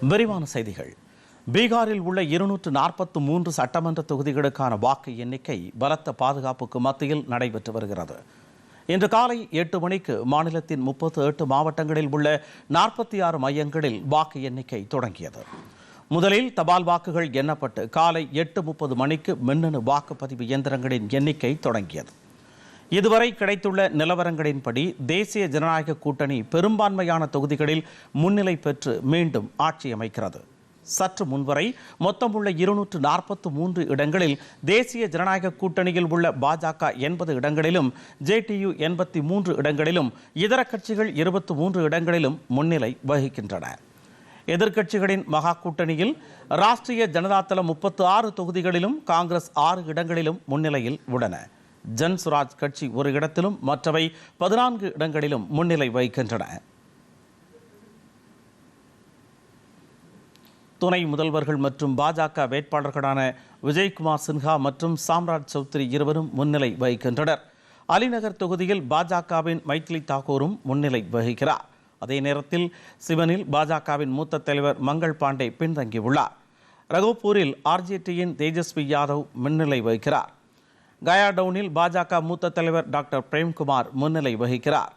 விரிவான செய்திகள். பீகாரில் உள்ள இருநூற்று நாற்பத்து மூன்று சட்டமன்ற தொகுதிகளுக்கான வாக்கு எண்ணிக்கை பலத்த பாதுகாப்புக்கு மத்தியில் நடைபெற்று வருகிறது. இன்று காலை எட்டு மணிக்கு மாநிலத்தின் முப்பத்து எட்டு மாவட்டங்களில் உள்ள நாற்பத்தி ஆறு மையங்களில் வாக்கு எண்ணிக்கை தொடங்கியது. முதலில் தபால் வாக்குகள் எண்ணப்பட்டு காலை எட்டு முப்பது மணிக்கு மின்னணு வாக்குப்பதிவு இயந்திரங்களின் எண்ணிக்கை தொடங்கியது. இதுவரை கிடைத்துள்ள நிலவரங்களின்படி தேசிய ஜனநாயக கூட்டணி பெரும்பான்மையான தொகுதிகளில் முன்னிலை பெற்று மீண்டும் ஆட்சி அமைக்கிறது. சற்று முன்வரை மொத்தமுள்ள இருநூற்று நாற்பத்து மூன்று இடங்களில் தேசிய ஜனநாயக கூட்டணியில் உள்ள பாஜக எண்பது இடங்களிலும் ஜேடியு எண்பத்தி மூன்று இடங்களிலும் இதர கட்சிகள் இருபத்தி மூன்று இடங்களிலும் முன்னிலை வகிக்கின்றன. எதிர்க்கட்சிகளின் மகா கூட்டணியில் ராஷ்டிரிய ஜனதாதளம் முப்பத்து ஆறு தொகுதிகளிலும் காங்கிரஸ் ஆறு இடங்களிலும் முன்னிலையில் உள்ளன. ஜன் சுராஜ் கட்சி ஒரு இடத்திலும் மற்றவை பதினான்கு இடங்களிலும் முன்னிலை வகிக்கின்றன. துணை முதல்வர்கள் மற்றும் பாஜக வேட்பாளர்களான விஜய்குமார் சின்ஹா மற்றும் சாம்ராஜ் சௌத்ரி இருவரும் முன்னிலை வகிக்கின்றனர். அலிநகர் தொகுதியில் பாஜகவின் மைத்லி தாக்கூரும் முன்னிலை வகிக்கிறார். அதே நேரத்தில் சிவனில் பாஜகவின் மூத்த தலைவர் மங்கள் பாண்டே பின்தங்கியுள்ளார். ரகோபூரில் ஆர்ஜேடியின் தேஜஸ்வி யாதவ் முன்னிலை வகிக்கிறார். கயா டவுனில் பாஜக மூத்த தலைவர் டாக்டர் பிரேம்குமார் முன்னிலை வகிக்கிறார்.